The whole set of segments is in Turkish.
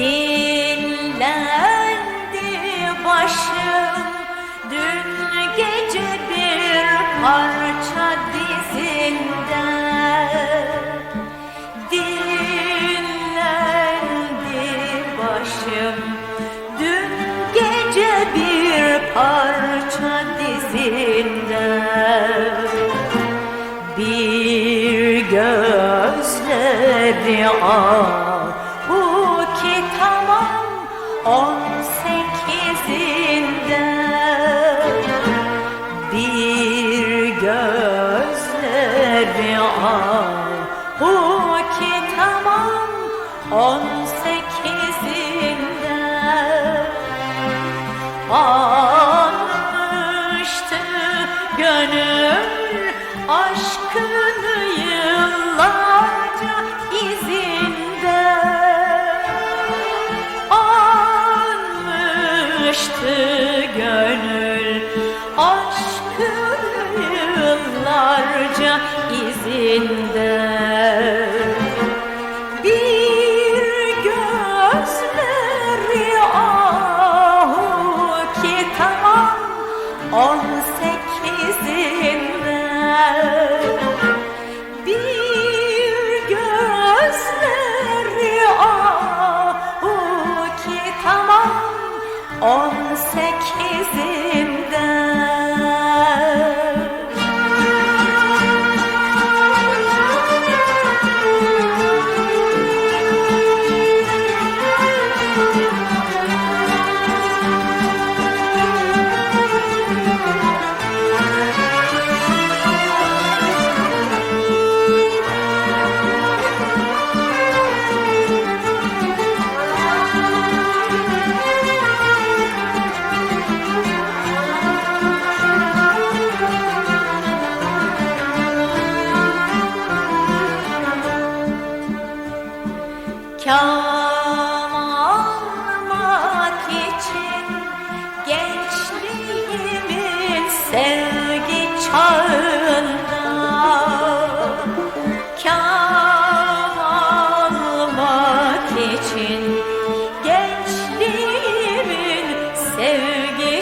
Dillendi başım. Dün gece bir parça dizinden. Dillendi başım. Dün gece bir parça dizinden. Bir gözleri ağır on sekizinde bir gözleri ahu ki tamam on sekizinde Almıştı gönül. Aşkını yıllarca izinde on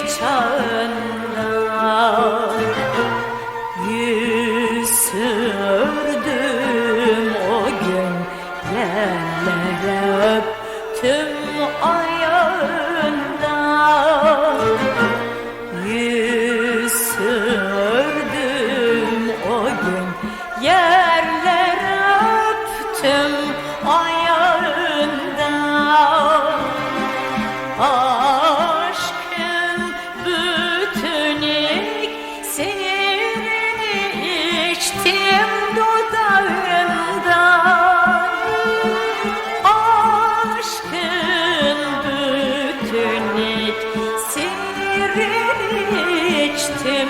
sevgi içtim dudağından Aşkın bütün ilk sinirini içtim.